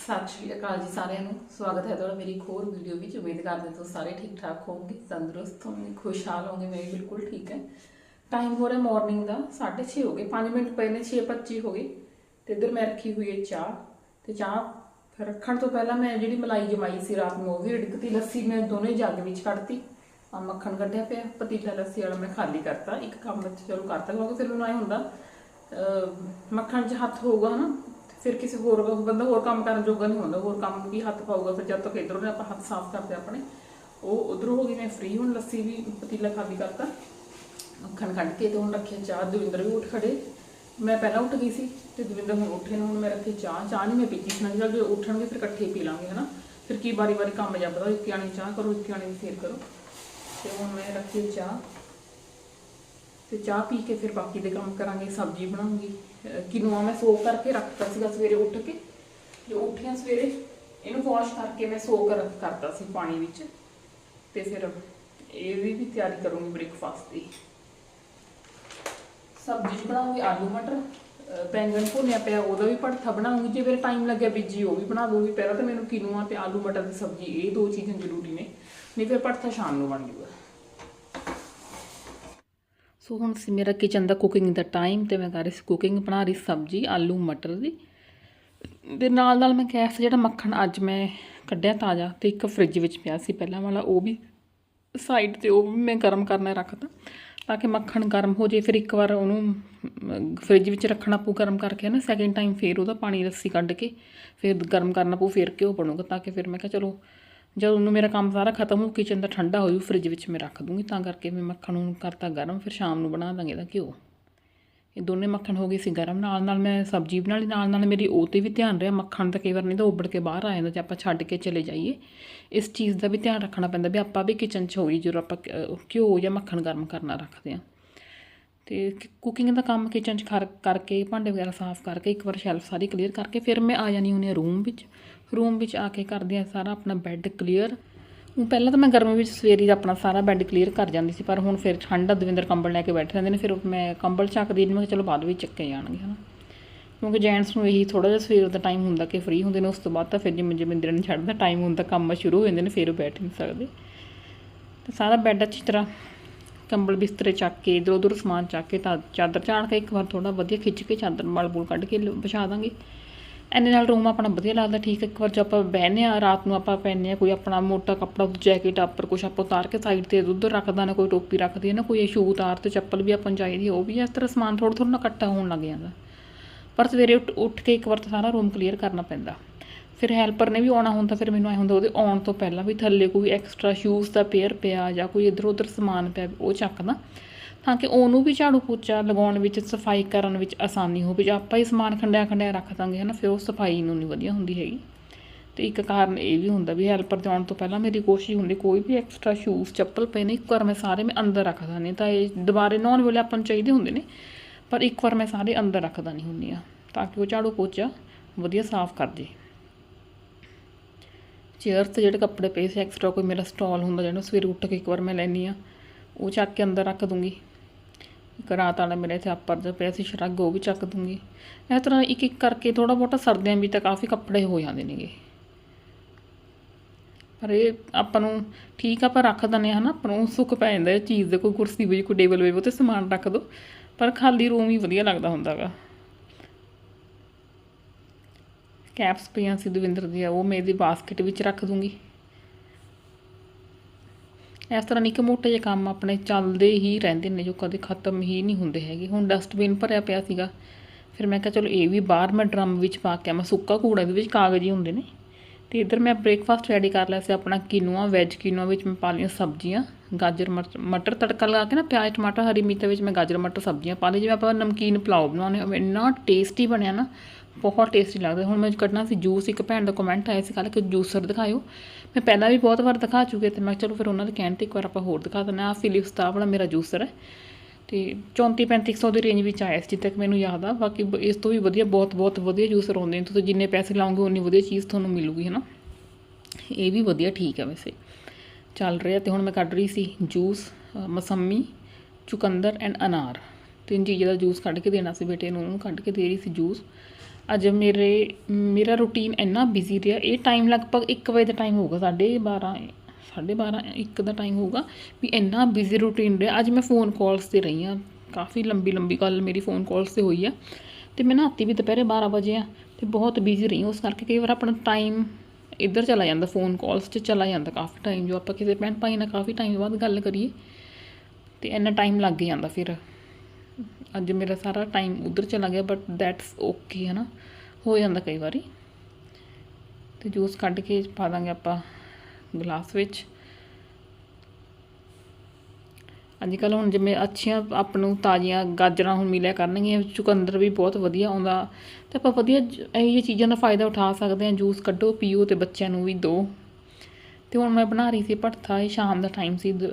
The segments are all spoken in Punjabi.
ਸਤਿ ਸ਼੍ਰੀ ਅਕਾਲ ਜੀ ਸਾਰਿਆਂ ਨੂੰ। ਸਵਾਗਤ ਹੈ ਤੁਹਾਡਾ ਮੇਰੀ ਇੱਕ ਹੋਰ ਵੀਡੀਓ ਵਿੱਚ। ਉਮੀਦ ਕਰਦੇ ਹਾਂ ਤੁਸੀਂ ਸਾਰੇ ਠੀਕ ਠਾਕ ਹੋਵੋਗੇ, ਤੰਦਰੁਸਤ ਹੋਵੋਗੇ, ਖੁਸ਼ਹਾਲ ਹੋਵੋਗੇ। ਮੈਂ ਵੀ ਬਿਲਕੁਲ ਠੀਕ ਹੈ। ਟਾਈਮ ਹੋ ਰਿਹਾ ਮਾਰਨਿੰਗ ਦਾ 6:30 ਹੋ ਗਏ। 5 ਮਿੰਟ ਪਏ ਨੇ 6:25 ਹੋ ਗਏ। ਤੇ ਇੱਧਰ ਮੈਂ ਰੱਖੀ ਹੋਈ ਹੈ ਚਾਹ। ਤੇ ਚਾਹ ਫਿਰ ਰੱਖਣ ਤੋਂ ਪਹਿਲਾਂ ਮੈਂ ਜਿਹੜੀ ਮਲਾਈ ਜਮਾਈ ਸੀ ਰਾਤ ਨੂੰ, ਉਹ ਵੀ ਰਿੜਕਤੀ ਲੱਸੀ ਮੈਂ ਦੋਨੇ ਜੱਗ ਵਿੱਚ ਕੱਢਤੀ। ਆ ਮੱਖਣ ਕੱਢਿਆ ਪਿਆ। ਪਤੀਲਾ ਲੱਸੀ ਵਾਲਾ ਮੈਂ ਖਾਲੀ ਕਰਤਾ। ਇੱਕ ਕੰਮ ਵਿੱਚ ਚਲੋ ਕਰਤਾ, ਕਿਉਂਕਿ ਫਿਰ ਮੈਨੂੰ ਐ ਹੁੰਦਾ ਮੱਖਣ 'ਚ ਹੱਥ ਹੋਊਗਾ ਹਨਾ। ਤੇ ਫਿਰ ਕਿਸੇ ਹੋਰ ਬੰਦਾ ਹੋਰ ਕੰਮ ਕਰਨ ਜੋਗਾ ਨਹੀਂ ਹੁੰਦਾ, ਹੋਰ ਕੰਮ ਵੀ ਹੱਥ ਪਾਊਗਾ, ਫਿਰ ਜਦ ਤੱਕ ਇਧਰੋਂ ਨੇ ਆਪਾਂ ਹੱਥ ਸਾਫ਼ ਕਰਦੇ ਆਪਣੇ। ਉਹ ਉਧਰੋਂ ਹੋ ਗਈ, ਮੈਂ ਫ੍ਰੀ ਹੁਣ ਲੱਸੀ ਵੀ ਪਤੀਲਾ ਖਾਲੀ ਕਰਤਾ। ਮੱਖਣ ਕੱਢ ਕੇ ਤੇ ਹੁਣ ਰੱਖਿਆ ਚਾਹ, ਦਵਿੰਦਰ ਵੀ ਉੱਠ ਖੜੇ। ਮੈਂ ਪਹਿਲਾਂ ਉੱਠ ਗਈ ਸੀ ਤੇ ਦਵਿੰਦਰ ਹੁਣ ਉੱਠੇ ਨੇ, ਹੁਣ ਮੈਂ ਰੱਖੀ ਚਾਹ। ਚਾਹ ਨਹੀਂ ਮੈਂ ਪੀਤੀ ਸੀ ਨਾ ਜੇ ਉੱਠਣਗੇ ਫਿਰ ਇਕੱਠੇ ਹੀ ਪੀ ਲਾਂਗੇ, ਹਨਾ। ਫਿਰ ਕੀ ਵਾਰੀ ਵਾਰੀ ਕੰਮ ਜਾਂਦਾ ਇੱਕ ਆਣੀ ਚਾਹ ਕਰੋ, ਇੱਕ ਆਣੀ ਫੇਰ ਕਰੋ। ਤੇ ਹੁਣ ਮੈਂ ਰੱਖੀ ਚਾਹ। ਤੇ ਚਾਹ ਪੀ ਕੇ ਫਿਰ ਬਾਕੀ ਦੇ ਕੰਮ ਕਰਾਂਗੇ, ਸਬਜ਼ੀ ਬਣਾਉਂਗੀ। ਕਿਨੂਆ ਮੈਂ ਸੋਕ ਕਰਕੇ ਰੱਖਤਾ ਸੀਗਾ ਸਵੇਰੇ ਉੱਠ ਕੇ। ਜੋ ਉੱਠਿਆ ਸਵੇਰੇ, ਇਹਨੂੰ ਵਾਸ਼ ਕਰਕੇ ਮੈਂ ਸੋ ਕਰ, ਕਰਤਾ ਸੀ ਪਾਣੀ ਵਿੱਚ। ਤੇ ਫਿਰ ਇਹ ਵੀ ਵੀ ਤਿਆਰੀ ਕਰੂੰਗੀ ਬ੍ਰੇਕਫਾਸਟ ਦੀ। ਸਬਜ਼ੀ 'ਚ ਬਣਾਉਂਗੀ, ਆਲੂ ਮਟਰ, ਅਹ ਬੈਂਗਣ ਭੁੰਨਿਆ ਪਿਆ, ਉਹਦਾ ਵੀ ਭੜਥਾ ਬਣਾਉਂਗੀ। ਜੇ ਫਿਰ ਟਾਈਮ ਲੱਗਿਆ ਬੀਜੀ, ਉਹ ਵੀ ਬਣਾ ਦੂੰਗੀ ਪਹਿਲਾਂ ਤਾਂ ਮੈਨੂੰ ਕਿਨੂਆ ਤੇ ਆਲੂ ਮਟਰ ਦੀ ਸਬਜ਼ੀ, ਇਹ ਦੋ ਚੀਜ਼ਾਂ ਜ਼ਰੂਰੀ ਨੇ। ਨਹੀਂ ਫਿਰ ਭੜਥਾ ਸ਼ਾਮ ਨੂੰ ਬਣ ਜੂਗਾ। ਸੋ ਹੁਣ ਸੀ ਮੇਰਾ ਕਿਚਨ ਦਾ ਕੁਕਿੰਗ ਦਾ ਟਾਈਮ ਤੇ ਮੈਂ ਕਰ ਰਹੀ ਸੀ ਕੁਕਿੰਗ ਬਣਾ ਰਹੀ ਸਬਜ਼ੀ, ਆਲੂ, ਮਟਰ ਦੀ। ਦੇ ਨਾਲ ਨਾਲ ਮੈਂ ਗੈਸ ਜਿਹੜਾ ਮੱਖਣ ਅੱਜ ਮੈਂ ਕੱਢਿਆ ਤਾਜ਼ਾ ਤੇ ਇੱਕ ਫ੍ਰਿਜ ਵਿੱਚ ਪਿਆ ਸੀ ਪਹਿਲਾਂ ਵਾਲਾ, ਉਹ ਵੀ ਸਾਈਡ ਤੇ ਉਹ ਵੀ ਮੈਂ ਗਰਮ ਕਰਨਾ ਰੱਖਤਾ ਤਾਂ ਕਿ ਮੱਖਣ ਗਰਮ ਹੋ ਜੇ ਫਿਰ ਇੱਕ ਵਾਰ ਉਹਨੂੰ ਫ੍ਰਿਜ ਵਿੱਚ ਰੱਖਣਾ ਪਊ ਗਰਮ ਕਰਕੇ ਨਾ ਸੈਕਿੰਡ ਟਾਈਮ ਫਿਰ ਉਹਦਾ ਪਾਣੀ ਰੱਸੀ ਕੱਢ ਕੇ, ਫਿਰ ਗਰਮ ਕਰਨਾ ਪਊ, ਫਿਰ ਘਿਓ ਬਣੂਗਾ ਤਾਂ ਕਿ ਫਿਰ ਮੈਂ ਕਿਹਾ ਚਲੋ ਜਦੋਂ ਨੂੰ ਮੇਰਾ ਕੰਮ ਸਾਰਾ ਖਤਮ ਹੋ ਕਿਚਨ ਦਾ ਠੰਡਾ ਹੋ ਜੂ ਫ੍ਰਿਜ ਵਿੱਚ ਮੈਂ ਰੱਖ ਦੂੰਗੀ, ਤਾਂ ਕਰਕੇ ਮੈਂ ਮੱਖਣ ਨੂੰ ਕਰਤਾ ਗਰਮ, ਫਿਰ ਸ਼ਾਮ ਨੂੰ ਬਣਾ ਦਾਂਗੇ ਇਹਦਾ ਘਿਓ। ਇਹ ਦੋਨੇ ਮੱਖਣ ਹੋ ਗਏ ਸੀ ਗਰਮ, ਨਾਲ ਨਾਲ ਮੈਂ ਸਬਜ਼ੀ ਬਣਾ ਲਈ ਨਾਲ ਨਾਲ ਮੇਰੀ ਉਹ ਤੇ ਵੀ ਧਿਆਨ ਰਿਹਾ, ਮੱਖਣ ਤਾਂ ਕਈ ਵਾਰ ਨਹੀਂ ਤਾਂ ਉੱਬੜ ਕੇ ਬਾਹਰ ਆ ਜਾਂਦਾ, ਜੇ ਆਪਾਂ ਛੱਡ ਕੇ ਚਲੇ ਜਾਈਏ, ਇਸ ਚੀਜ਼ ਦਾ ਵੀ ਧਿਆਨ ਰੱਖਣਾ ਪੈਂਦਾ ਵੀ ਆਪਾਂ ਵੀ ਕਿਚਨ 'ਚ ਹੋਈ, ਜਦੋਂ ਆਪਾਂ ਘਿਓ ਜਾਂ ਮੱਖਣ ਗਰਮ ਕਰਨਾ ਰੱਖਦੇ ਆ ਤੇ ਕੁਕਿੰਗ ਦਾ ਕੰਮ ਕਿਚਨ 'ਚ ਕਰ, ਕਰਕੇ, ਭਾਂਡੇ ਵਗੈਰਾ ਸਾਫ਼ ਕਰਕੇ, ਇੱਕ ਵਾਰ ਸ਼ੈਲਫ ਸਾਰੀ ਕਲੀਅਰ ਕਰਕੇ, ਫਿਰ ਮੈਂ ਆ ਜਾਣੀ ਹੁੰਦੀ ਰੂਮ ਵਿੱਚ ਰੂਮ ਵਿੱਚ ਆ ਕੇ ਕਰਦੀ ਆ ਸਾਰਾ ਆਪਣਾ ਬੈੱਡ ਕਲੀਅਰ ਪਹਿਲਾਂ ਤਾਂ ਮੈਂ ਗਰਮੀ ਵਿੱਚ ਸਵੇਰੀ ਦਾ ਆਪਣਾ ਸਾਰਾ ਬੈੱਡ ਕਲੀਅਰ ਕਰ ਜਾਂਦੀ ਸੀ, ਪਰ ਹੁਣ ਫਿਰ ਠੰਡ ਆ, ਦਵਿੰਦਰ ਕੰਬਲ ਲੈ ਕੇ ਬੈਠੇ ਰਹਿੰਦੇ ਨੇ, ਫਿਰ ਮੈਂ ਕੰਬਲ ਚੱਕਦੀ ਨਹੀਂ ਮੈਂ ਕਿਹਾ ਚਲੋ ਬਾਅਦ ਵਿੱਚ ਚੱਕੇ ਜਾਣਗੇ, ਹਨਾ। ਕਿਉਂਕਿ ਜੈਂਟਸ ਨੂੰ ਇਹੀ ਥੋੜਾ ਜਿਹਾ ਸਵੇਰ ਦਾ ਟਾਈਮ ਹੁੰਦਾ ਕਿ ਫ੍ਰੀ ਹੁੰਦੇ ਨੇ, ਉਸ ਤੋਂ ਬਾਅਦ ਤਾਂ ਫਿਰ ਜਿਵੇਂ ਜਿਵੇਂ ਦਿਨ ਛੱਡਦਾ ਟਾਈਮ ਹੁੰਦਾ ਕੰਮ ਸ਼ੁਰੂ ਹੋ ਜਾਂਦੇ ਨੇ, ਫਿਰ ਉਹ ਬੈਠ ਨਹੀਂ ਸਕਦੇ। ਤੇ ਸਾਰਾ ਬੈੱਡ ਅੱਛੀ ਤਰ੍ਹਾਂ ਕੰਬਲ ਬਿਸਤਰੇ ਚੱਕ ਕੇ, ਇਧਰ ਉਧਰ ਸਮਾਨ ਚੱਕ ਕੇ, ਤਾਂ ਚਾਦਰ ਝਾੜ ਕੇ ਇੱਕ ਵਾਰ ਥੋੜਾ ਵਧੀਆ ਖਿੱਚ ਕੇ ਚਾਦਰ ਮਾਲ ਬੂਲ ਕੱਢ ਕੇ ਲ- ਵਿਛਾ ਦਾਂਗੇ। ਐਨੇ ਨਾਲ ਰੂਮ ਆਪਣਾ ਵਧੀਆ ਲੱਗਦਾ ਠੀਕ ਇੱਕ ਵਾਰ ਜੇ ਆਪਾਂ ਬਹਿਨੇ ਆ ਰਾਤ ਨੂੰ ਆਪਾਂ ਪੈਨੇ ਆ ਕੋਈ ਆਪਣਾ ਮੋਟਾ ਕੱਪੜਾ ਜੈਕਟ ਆਪਰ ਕੁਛ ਆਪਾਂ ਉਤਾਰ ਕੇ ਸਾਈਡ ਤੇ ਉਧਰ ਰੱਖਦਾ ਨਾ ਕੋਈ ਟੋਪੀ ਰੱਖਦੀ ਹੈ ਨਾ ਕੋਈ ਸ਼ੂ ਉਤਾਰ ਤੇ ਚੱਪਲ ਵੀ ਆਪਾਂ ਨੂੰ ਚਾਹੀਦੀ ਹੈ, ਉਹ ਵੀ ਇਸ ਤਰ੍ਹਾਂ ਸਮਾਨ ਥੋੜਾ ਥੋੜਾ ਨਾ ਇਕੱਠਾ ਹੋਣ ਲੱਗ ਜਾਂਦਾ। ਪਰ ਸਵੇਰੇ ਉੱਠ ਉੱਠ ਕੇ ਇੱਕ ਵਾਰ ਤਾਂ ਸਾਰਾ ਰੂਮ ਕਲੀਅਰ ਕਰਨਾ ਪੈਂਦਾ। ਫਿਰ ਹੈਲਪਰ ਨੇ ਵੀ ਆਉਣਾ ਹੁੰਦਾ ਫਿਰ ਮੈਨੂੰ ਐ ਹੁੰਦਾ ਉਹਦੇ ਆਉਣ ਤੋਂ ਪਹਿਲਾਂ ਵੀ ਥੱਲੇ ਕੋਈ ਐਕਸਟਰਾ ਸ਼ੂਜ਼ ਦਾ ਪੇਅਰ ਪਿਆ ਜਾਂ ਕੋਈ ਇਧਰ ਉਧਰ ਸਮਾਨ ਪਿਆ ਉਹ ਚੱਕਦਾ। ਤਾਂ ਕਿ ਉਹਨੂੰ ਵੀ ਝਾੜੂ ਪੋਚਾ ਲਗਾਉਣ ਵਿੱਚ, ਸਫ਼ਾਈ ਕਰਨ ਵਿੱਚ ਆਸਾਨੀ ਹੋਵੇ। ਜੇ ਆਪਾਂ ਹੀ ਸਮਾਨ ਖੰਡਿਆ ਖੰਡਿਆ ਰੱਖ ਦਾਂਗੇ, ਹਨਾ, ਫਿਰ ਉਹ ਸਫ਼ਾਈ ਨੂੰ ਨਹੀਂ ਵਧੀਆ ਹੁੰਦੀ ਹੈਗੀ। ਤੇ ਇੱਕ ਕਾਰਨ ਇਹ ਵੀ ਹੁੰਦਾ ਵੀ ਹੈਲਪਰ ਦੇ ਆਉਣ ਤੋਂ ਪਹਿਲਾਂ ਮੇਰੀ ਕੋਸ਼ਿਸ਼ ਹੁੰਦੀ, ਕੋਈ ਵੀ ਐਕਸਟਰਾ ਸ਼ੂਜ਼, ਚੱਪਲ ਪਏ ਨੇ ਇੱਕ ਵਾਰ ਮੈਂ ਸਾਰੇ ਮੈਂ ਅੰਦਰ ਰੱਖਦਾ ਨਹੀਂ ਤਾਂ ਇਹ ਦੁਬਾਰੇ ਨਹਾਉਣ ਵੇਲੇ ਆਪਾਂ ਨੂੰ ਚਾਹੀਦੇ ਹੁੰਦੇ ਨੇ, ਪਰ ਇੱਕ ਵਾਰ ਮੈਂ ਸਾਰੇ ਅੰਦਰ ਰੱਖਦਾ ਨਹੀਂ ਹੁੰਦੀ ਆ ਤਾਂ ਕਿ ਉਹ ਝਾੜੂ ਪੋਚਾ ਵਧੀਆ ਸਾਫ਼ ਕਰ ਜੇ। ਚੇਅਰ ਤੇ ਜਿਹੜੇ ਕੱਪੜੇ ਪਏ ਸੀ, ਐਕਸਟਰਾ ਕੋਈ ਮੇਰਾ ਸਟਾਲ ਹੁੰਦਾ, ਜਿਹੜਾ ਸਵੇਰੇ ਉੱਠ ਕੇ ਇੱਕ ਵਾਰ ਮੈਂ ਲੈਣੀ ਆ ਉਹ ਚੱਕ ਕੇ ਅੰਦਰ ਰੱਖ ਦੂੰਗੀ। ਰਾਤ ਵਾਲਾ ਮੇਰੇ ਇੱਥੇ ਆਪਰ ਜਿਹਾ ਪਿਆ ਸੀ, ਸ਼ਰੱਗ ਉਹ ਵੀ ਚੱਕ ਦੂੰਗੀ। ਇਸ ਤਰ੍ਹਾਂ ਇੱਕ ਇੱਕ ਕਰਕੇ ਥੋੜਾ ਬਹੁਤਾ ਸਰਦਿਆਂ ਵੀ ਤਾਂ ਕਾਫੀ ਕੱਪੜੇ ਹੋ ਜਾਂਦੇ ਨੇਗੇ। ਪਰ ਇਹ ਆਪਾਂ ਨੂੰ ਠੀਕ ਆ, ਆਪਾਂ ਰੱਖ ਦਿੰਦੇ ਹਾਂ ਹਨਾ, ਆਪਾਂ ਨੂੰ ਸੁੱਕ ਪੈ ਜਾਂਦਾ ਇਹ ਚੀਜ਼ ਦੇ, ਕੋਈ ਕੁਰਸੀ ਵੀ, ਕੋਈ ਟੇਬਲ ਵੀ ਉਹ ਤੇ ਸਮਾਨ ਰੱਖ ਦੋ। ਪਰ ਖਾਲੀ ਰੂਮ ਹੀ ਵਧੀਆ ਲੱਗਦਾ ਹੁੰਦਾਗਾ ਕੈਪਸ ਪਈਆਂ ਸੀ ਦਵਿੰਦਰ ਦੀਆਂ, ਉਹ ਮੈਂ ਇਹਦੀ ਬਾਸਕਟ ਵਿੱਚ ਰੱਖ ਦੂੰਗੀ। ਇਸ ਤਰ੍ਹਾਂ ਨਿੱਕੇ ਮੋਟੇ ਜਿਹੇ ਕੰਮ ਆਪਣੇ ਚੱਲਦੇ ਹੀ ਰਹਿੰਦੇ ਨੇ ਜੋ ਕਦੇ ਖਤਮ ਹੀ ਨਹੀਂ ਹੁੰਦੇ ਹੈਗੇ। ਹੁਣ ਡਸਟਬਿਨ ਭਰਿਆ ਪਿਆ ਸੀਗਾ। ਫਿਰ ਮੈਂ ਕਿਹਾ, ਚਲੋ ਇਹ ਵੀ ਬਾਹਰ ਮੈਂ ਡਰਮ ਵਿੱਚ ਪਾ ਕੇ ਮੈਂ ਸੁੱਕਾ ਕੂੜਾ ਇਹਦੇ ਵਿੱਚ ਕਾਗਜ਼ ਹੀ ਹੁੰਦੇ ਨੇ। ਤੇ ਇੱਧਰ ਮੈਂ ਬ੍ਰੇਕਫਾਸਟ ਰੈਡੀ ਕਰ ਲਿਆ ਸੀ, ਆਪਣਾ ਕਿਨੂਆ ਵੈਜ ਕਿਨੂਆ ਵਿੱਚ ਮੈਂ ਪਾ ਲਈਆਂ ਸਬਜ਼ੀਆਂ। ਗਾਜਰ ਮਟ- ਮਟਰ ਤੜਕਾ ਲਗਾ ਕੇ ਨਾ, ਪਿਆਜ਼, ਟਮਾਟਰ, ਹਰੀ ਮਿਰਚ ਵਿੱਚ ਮੈਂ ਗਾਜਰ, ਮਟਰ, ਸਬਜ਼ੀਆਂ ਪਾ ਲਈ ਜਿਵੇਂ ਆਪਾਂ ਨਮਕੀਨ ਪਲਾਓ ਬਣਾਉਂਦੇ ਹਾਂ ਇੰਨਾ ਟੇਸਟੀ ਬਣਿਆ ਨਾ ਬਹੁਤ ਟੇਸਟੀ ਲੱਗਦਾ। ਹੁਣ ਮੈਂ ਕੱਢਣਾ ਸੀ ਜੂਸ ਇੱਕ ਭੈਣ ਦਾ ਕਮੈਂਟ ਆਇਆ ਸੀ ਕੱਲ੍ਹ ਕਿ ਜੂਸਰ ਦਿਖਾਇਓ। ਮੈਂ ਪਹਿਲਾਂ ਵੀ ਬਹੁਤ ਵਾਰ ਦਿਖਾ ਚੁੱਕੇ ਤੇ ਮੈਂ ਕਿਹਾ ਚਲੋ ਫਿਰ ਉਹਨਾਂ ਦੇ ਕਹਿਣ ਤੇ ਇੱਕ ਵਾਰ ਆਪਾਂ ਹੋਰ ਦਿਖਾ ਦਿੰਦੇ ਆ ਫਿਲਿਪਸ ਦਾ ਵਾਲਾ ਮੇਰਾ ਜੂਸਰ ਹੈ। ਤੇ 34 3500 ਦੀ ਰੇਂਜ ਵਿੱਚ ਆਇਆ ਸੀ, ਜਿੱਦ ਤੱਕ ਮੈਨੂੰ ਯਾਦ ਆ। ਬਾਕੀ ਇਸ ਤੋਂ ਵੀ ਵਧੀਆ, ਬਹੁਤ ਬਹੁਤ ਵਧੀਆ ਜੂਸਰ ਆਉਂਦੇ ਨੇ। ਤੁਸੀਂ ਜਿੰਨੇ ਪੈਸੇ ਲਾਓਗੇ, ਉਨੀ ਵਧੀਆ ਚੀਜ਼ ਤੁਹਾਨੂੰ ਮਿਲੂਗੀ ਹੈ ਨਾ ਇਹ ਵੀ ਵਧੀਆ ਠੀਕ ਹੈ ਵੈਸੇ। ਚੱਲ ਰਿਹਾ ਤੇ ਹੁਣ ਮੈਂ ਕੱਢ ਰਹੀ ਸੀ ਜੂਸ ਮਸੰਮੀ, ਚੁਕੰਦਰ ਐਂਡ ਅਨਾਰ। ਤਿੰਨ ਚੀਜ਼ਾਂ ਦਾ ਜੂਸ ਕੱਢ ਕੇ ਦੇਣਾ ਸੀ ਬੇਟੇ ਨੂੰ, ਉਹਨੂੰ ਕੱਢ ਕੇ ਦੇ ਰਹੀ ਸੀ ਜੂਸ ਅੱਜ ਮੇਰੇ, ਮੇਰਾ ਰੂਟੀਨ ਇੰਨਾ ਬਿਜ਼ੀ ਰਿਹਾ, ਇਹ ਟਾਈਮ ਲਗਭਗ 1 ਵਜੇ ਦਾ ਟਾਈਮ ਹੋਊਗਾ, ਸਾਢੇ 12 ਸਾਢੇ 12 1 ਦਾ ਟਾਈਮ ਹੋਊਗਾ, ਵੀ ਇੰਨਾ ਬਿਜ਼ੀ ਰੂਟੀਨ ਰਿਹਾ। ਅੱਜ ਮੈਂ ਫੋਨ ਕਾਲਸ ਤੇ ਰਹੀ ਹਾਂ, ਕਾਫੀ ਲੰਬੀ ਲੰਬੀ ਗੱਲ ਮੇਰੀ ਫੋਨ ਕਾਲਸ ਤੇ ਹੋਈ ਆ। ਤੇ ਮੈਂ ਨਾਤੀ ਵੀ ਦੁਪਹਿਰੇ 12 ਵਜੇ ਆ, ਤੇ ਬਹੁਤ ਬਿਜ਼ੀ ਰਹੀ ਉਸ ਕਰਕੇ ਕਈ ਵਾਰ ਆਪਣਾ ਟਾਈਮ ਇੱਧਰ ਚਲਾ ਜਾਂਦਾ ਫੋਨ ਕਾਲਸ 'ਚ ਚਲਾ ਜਾਂਦਾ, ਕਾਫੀ ਟਾਈਮ ਜੋ ਆਪਾਂ ਕਿਸੇ ਭੈਣ ਭਾਈ ਨਾਲ ਕਾਫੀ ਟਾਈਮ ਬਾਅਦ ਗੱਲ ਕਰੀਏ, ਤੇ ਇੰਨਾ ਟਾਈਮ ਲੱਗ ਜਾਂਦਾ ਫਿਰ। ਅੱਜ ਮੇਰਾ ਸਾਰਾ ਟਾਈਮ ਉਧਰ ਚਲਾ ਗਿਆ ਬਟ ਦੈਟਸ ਓਕੇ ਹੈ ਨਾ ਹੋ ਜਾਂਦਾ ਕਈ ਵਾਰੀ। ਤੇ ਜੂਸ ਕੱਢ ਕੇ ਪਾ ਦਾਂਗੇ ਆਪਾਂ ਗਲਾਸ ਵਿੱਚ। ਅੱਜ ਕੱਲ੍ਹ ਹੁਣ ਜਿਵੇਂ ਅੱਛੀਆਂ ਆਪ ਨੂੰ ਤਾਜ਼ੀਆਂ ਗਾਜਰਾਂ ਹੁਣ ਮਿਲਿਆ ਕਰਨਗੀਆਂ, ਚੁਕੰਦਰ ਵੀ ਬਹੁਤ ਵਧੀਆ ਆਉਂਦਾ। ਤੇ ਆਪਾਂ ਵਧੀਆ ਜ- ਇਹੋ ਜਿਹੀਆਂ ਚੀਜ਼ਾਂ ਦਾ ਫਾਇਦਾ ਉਠਾ ਸਕਦੇ ਹਾਂ। ਜੂਸ ਕੱਢੋ, ਪੀਓ ਤੇ ਬੱਚਿਆਂ ਨੂੰ ਵੀ ਦਿਓ। ਤੇ ਹੁਣ ਮੈਂ ਬਣਾ ਰਹੀ ਸੀ ਭੜਥਾ ਇਹ ਸ਼ਾਮ ਦਾ ਟਾਈਮ ਸੀ, ਦ-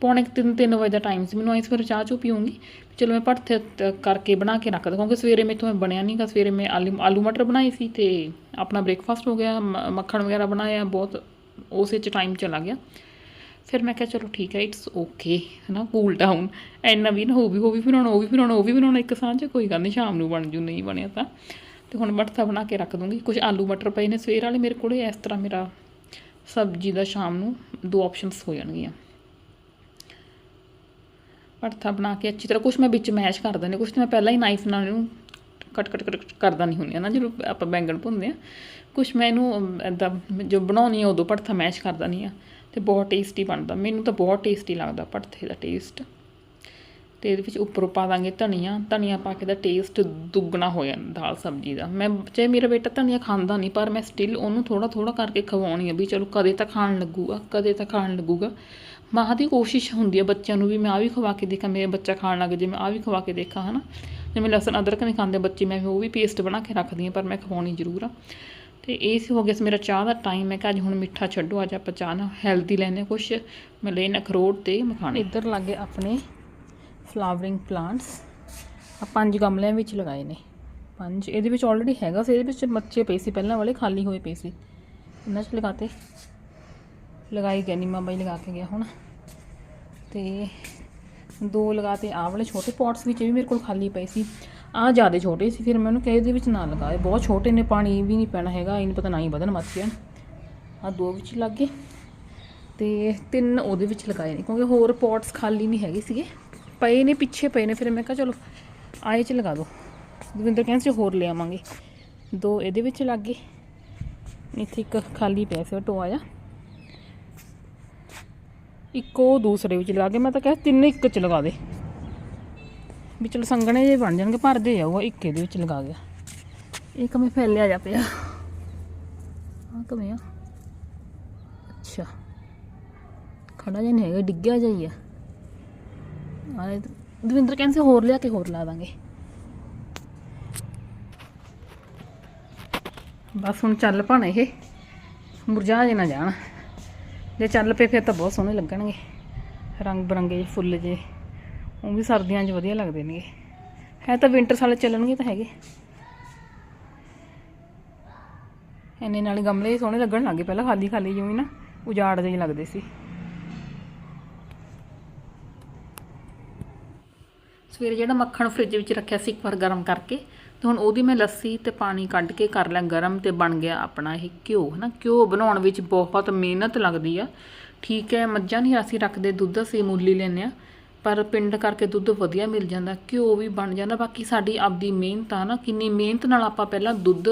ਪੌਣੇ 3 3 ਵਜੇ ਦਾ ਟਾਈਮ ਸੀ। ਮੈਨੂੰ ਇਸ ਫਿਰ ਚਾਹ ਚੂ ਪੀਉਂਗੀ ਚਲੋ ਮੈਂ ਭੜਥੇ ਤ- ਕਰਕੇ ਬਣਾ ਕੇ ਰੱਖ ਦਾਂ ਕਿਉਂਕਿ ਸਵੇਰੇ ਮੇਥੋਂ ਇਹ ਬਣਿਆ ਨਹੀਂਗਾ ਸਵੇਰੇ ਮੈਂ ਆਲੂ ਆਲੂ ਮਟਰ ਬਣਾਏ ਸੀ ਤੇ ਆਪਣਾ ਬ੍ਰੇਕਫਾਸਟ ਹੋ ਗਿਆ। ਮ- ਮੱਖਣ ਵਗੈਰਾ ਬਣਾਇਆ ਬਹੁਤ, ਉਸੇ ਚ ਟਾਈਮ ਚਲਾ ਗਿਆ। ਫਿਰ ਮੈਂ ਕਿਹਾ ਚਲੋ ਠੀਕ ਹੈ ਇਟਸ ਓਕੇ ਹਨਾ ਕੂਲ ਡਾਊਨ ਐਨਾ ਵੀ ਨਾ ਹੋ ਵੀ ਹੋ ਵੀ ਫਿਰ ਹੁਣ ਉਹ ਵੀ ਫਿਰ ਹੁਣ ਉਹ ਵੀ ਬਣਾਉਣਾ ਇੱਕ ਸਾਂਝ, ਕੋਈ ਗੱਲ ਨਹੀਂ ਸ਼ਾਮ ਨੂੰ ਬਣ ਜੂ, ਨਹੀਂ ਬਣਿਆ ਤਾਂ। ਤੇ ਹੁਣ ਭੜਥਾ ਬਣਾ ਕੇ ਰੱਖ ਦੂੰਗੀ। ਕੁਝ ਆਲੂ ਮਟਰ ਪਏ ਨੇ ਸਵੇਰ ਵਾਲੇ ਮੇਰੇ ਕੋਲੇ, ਇਸ ਤਰ੍ਹਾਂ ਮੇਰਾ ਸਬਜ਼ੀ ਦਾ ਸ਼ਾਮ ਨੂੰ ਦੋ ਆਪਸ਼ਨਸ ਹੋ ਜਾਣਗੀਆਂ। ਭੜਥਾ ਬਣਾ ਕੇ ਅੱਛੀ ਤਰ੍ਹਾਂ ਕੁਝ ਮੈਂ ਵਿੱਚ ਮੈਸ਼ ਕਰ ਦਿੰਦੀ ਕੁਝ ਮੈਂ ਪਹਿਲਾਂ ਹੀ ਨਾਈਫ ਨਾਲ ਇਹਨੂੰ ਕੱਟ ਕੱਟ ਕਟ ਕਰਦਾ ਨਹੀਂ ਹੁੰਦੀ ਨਾ, ਜਦੋਂ ਆਪਾਂ ਬੈਂਗਣ ਭੁੰਨਦੇ ਆ ਕੁਝ ਮੈਂ ਇਹਨੂੰ ਇਦਾਂ ਜੋ ਬਣਾਉਣੀ ਆ, ਉਦੋਂ ਭੜਥਾ ਮੈਸ਼ ਕਰਦਾ ਨਹੀਂ ਆ ਤੇ ਬਹੁਤ ਟੇਸਟੀ ਬਣਦਾ। ਮੈਨੂੰ ਤਾਂ ਬਹੁਤ ਟੇਸਟੀ ਲੱਗਦਾ ਭੜਥੇ ਦਾ ਟੇਸਟ ਤੇ ਇਹਦੇ ਵਿੱਚ ਉੱਪਰੋਂ ਪਾ ਦਾਂਗੇ ਧਨੀਆ ਧਨੀਆ ਪਾ ਕੇ ਦਾ ਟੇਸਟ ਦੁੱਗਣਾ ਹੋ ਜਾਂਦਾ ਦਾਲ ਸਬਜ਼ੀ ਦਾ। ਮੈਂ ਚਾਹੇ ਮੇਰਾ ਬੇਟਾ ਧਨੀਆ ਖਾਂਦਾ ਨਹੀਂ, ਪਰ ਮੈਂ ਸਟਿਲ ਉਹਨੂੰ ਥੋੜਾ ਥੋੜਾ ਕਰਕੇ ਖਵਾਉਣੀ ਆ ਵੀ ਚਲੋ ਕਦੇ ਤਾਂ ਖਾਣ ਲੱਗੂਗਾ, ਕਦੇ ਤਾਂ ਖਾਣ ਲੱਗੂਗਾ। ਮਾਂ ਦੀ ਕੋਸ਼ਿਸ਼ ਹੁੰਦੀ ਆ ਬੱਚਿਆਂ ਨੂੰ ਵੀ ਮੈਂ ਆ ਵੀ ਖਵਾ ਕੇ ਦੇਖਾਂ, ਮੇਰਾ ਬੱਚਾ ਖਾਣ ਲੱਗ ਜੇ ਮੈਂ ਆ ਵੀ ਖਵਾ ਕੇ ਦੇਖਾਂ, ਹਨਾ। ਜਿਵੇਂ ਲਸਣ, ਅਦਰਕ ਨਹੀਂ ਖਾਂਦੇ ਬੱਚੇ, ਮੈਂ ਉਹ ਵੀ ਪੇਸਟ ਬਣਾ ਕੇ ਰੱਖਦੀ ਹਾਂ ਪਰ ਮੈਂ ਖਵਾਉਣੀ ਜ਼ਰੂਰ ਆ। ਤੇ ਇਹ ਸੀ, ਹੋ ਗਿਆ ਸੀ ਮੇਰਾ ਚਾਹ ਦਾ ਟਾਈਮ ਹੈ ਕਿ ਅੱਜ ਹੁਣ ਮਿੱਠਾ ਛੱਡੋ, ਅੱਜ ਆਪਾਂ ਚਾਹ ਨਾ ਹੈਲਦੀ ਲੈਣੇ ਕੁਛ ਮੈਂ ਲੈਣਾ ਅਖਰੋਟ ਤੇ ਮਖਾਣੇ। ਇੱਧਰ ਲੱਗੇ ਆਪਣੇ ਫਲਾਵਰਿੰਗ ਪਲਾਂਟਸ ਆ ਪੰਜ ਗਮਲਿਆਂ ਵਿੱਚ ਲਗਾਏ ਨੇ। ਪੰਜ, ਇਹਦੇ ਵਿੱਚ ਆਲਰੇਡੀ ਹੈਗਾ ਸੀ, ਇਹਦੇ ਵਿੱਚ ਮੱਚੇ ਪਏ ਸੀ, ਪਹਿਲਾਂ ਵਾਲੇ ਖਾਲੀ ਹੋਏ ਪਏ ਸੀ। ਇਹਨਾਂ 'ਚ ਲਗਾਤੇ। ਲਗਾਈ ਗਿਆ ਨੀਮਾ ਬਾਈ ਲਗਾ ਕੇ ਗਿਆ ਹੁਣ। ਤੇ ਦੋ ਲਗਾਤੇ, ਆਹ ਵਾਲੇ ਛੋਟੇ ਪੌਟਸ ਵਿੱਚ ਵੀ ਮੇਰੇ ਕੋਲ ਖਾਲੀ ਪਏ ਸੀ। ਆਹ ਜ਼ਿਆਦਾ ਛੋਟੇ ਸੀ, ਫਿਰ ਮੈਂ ਉਹਨੂੰ ਕਿਹਾ ਇਹਦੇ ਵਿੱਚ ਨਾ ਲਗਾਏ। ਬਹੁਤ ਛੋਟੇ ਨੇ, ਪਾਣੀ ਵੀ ਨਹੀਂ ਪੈਣਾ ਹੈਗਾ, ਇਹਨੂੰ ਪਤਾ ਨਾ ਹੀ ਵਧਣ ਮੱਚ ਜਾਣ ਆਹ ਦੋ ਵਿੱਚ ਲੱਗ ਗਏ। ਤੇ ਤਿੰਨ ਉਹਦੇ ਵਿੱਚ ਲਗਾਏ ਨੇ, ਕਿਉਂਕਿ ਹੋਰ ਪੌਟਸ ਖਾਲੀ ਨਹੀਂ ਹੈਗੇ ਸੀਗੇ। ਪਏ ਨੇ, ਪਿੱਛੇ ਪਏ ਨੇ, ਫਿਰ ਮੈਂ ਕਿਹਾ ਚਲੋ ਆਏ ਚ ਲਗਾ ਦਿਓ ਦਵਿੰਦਰ ਕਹਿੰਦੇ ਸੀ ਹੋਰ ਲੈ ਆਵਾਂਗੇ। ਦੋ ਇਹਦੇ ਵਿੱਚ ਲੱਗ ਗਏ। ਇੱਥੇ ਇੱਕ ਖਾਲੀ ਪਿਆ ਸੀ, ਉਹ ਟੋਆ ਜਿਹਾ। ਇੱਕ ਉਹ ਦੂਸਰੇ ਵਿੱਚ ਲਗਾ ਕੇ, ਮੈਂ ਤਾਂ ਕਿਹਾ ਤਿੰਨੇ ਇੱਕ ਚ ਲਗਾ ਦੇ। ਵੀ ਚਲੋ ਸੰਗਣੇ ਜੇ ਬਣ ਜਾਣਗੇ ਭਰਦੇ ਜਾਊਗਾ, ਇੱਕ ਇਹਦੇ ਵਿੱਚ ਲਗਾ ਗਿਆ। ਇਹ ਕਮੇ ਫੈਲਿਆ ਜਾ ਪਿਆ? ਆ ਕਮੇ ਆ? ਅੱਛਾ। ਖੜਾ ਜਿਹਾ ਨਹੀਂ ਹੈਗਾ, ਡਿੱਗਿਆ ਜਾਈ ਆ। ਆਏ ਦਵਿੰਦਰ ਕਹਿੰਦੇ ਸੀ ਹੋਰ ਲਿਆ ਕੇ ਹੋਰ ਲਾ ਦਾਂਗੇ। ਬਸ ਹੁਣ ਚੱਲ ਪਣ ਇਹ, ਮੁਰਝਾ ਜੇ ਨਾ ਜਾਣ। ਜੇ ਚੱਲ ਪਏ ਫਿਰ ਤਾਂ ਬਹੁਤ ਸੋਹਣੇ ਲੱਗਣਗੇ। ਰੰਗ ਬਰੰਗੇ ਜਿਹੇ, ਫੁੱਲ ਜੇ ਉਹ ਵੀ ਸਰਦੀਆਂ 'ਚ ਵਧੀਆ ਲੱਗਦੇ ਨੇਗੇ। ਹੈ ਤਾਂ ਵਿੰਟਰ ਵਾਲੇ ਚੱਲਣਗੇ ਤਾਂ ਹੈਗੇ। ਇੰਨੇ ਨਾਲ ਗਮਲੇ ਸੋਹਣੇ ਲੱਗਣ ਲੱਗੇ ਪਹਿਲਾਂ ਖਾਲੀ ਖਾਲੀ ਜਿਵੇਂ ਨਾ ਉਜਾੜ ਜਿਹੇ ਲੱਗਦੇ ਸੀ। ਸਵੇਰੇ ਜਿਹੜਾ ਮੱਖਣ ਫ੍ਰਿਜ ਵਿੱਚ ਰੱਖਿਆ ਸੀ ਇੱਕ ਵਾਰ ਗਰਮ ਕਰਕੇ, ਤੇ ਹੁਣ ਉਹਦੀ ਮੈਂ ਲੱਸੀ ਤੇ ਪਾਣੀ ਕੱਢ ਕੇ ਕਰ ਲਿਆ ਗਰਮ ਤੇ ਬਣ ਗਿਆ ਆਪਣਾ ਇਹ ਘਿਓ, ਹਨਾ? ਘਿਓ ਬਣਾਉਣ ਵਿੱਚ ਬਹੁਤ ਮਿਹਨਤ ਲੱਗਦੀ ਆ। ਠੀਕ ਹੈ, ਮੱਝਾਂ ਨਹੀਂ ਅਸੀਂ ਰੱਖਦੇ ਦੁੱਧ ਅਸੀਂ ਮੁੱਲੀ ਲੈਂਦੇ ਆ ਪਰ ਪਿੰਡ ਕਰਕੇ ਦੁੱਧ ਵਧੀਆ ਮਿਲ ਜਾਂਦਾ, ਘਿਓ ਵੀ ਬਣ ਜਾਂਦਾ। ਬਾਕੀ ਸਾਡੀ ਆਪਦੀ ਮਿਹਨਤ ਆ ਨਾ ਕਿੰਨੀ ਮਿਹਨਤ ਨਾਲ ਆਪਾਂ ਪਹਿਲਾਂ ਦੁੱਧ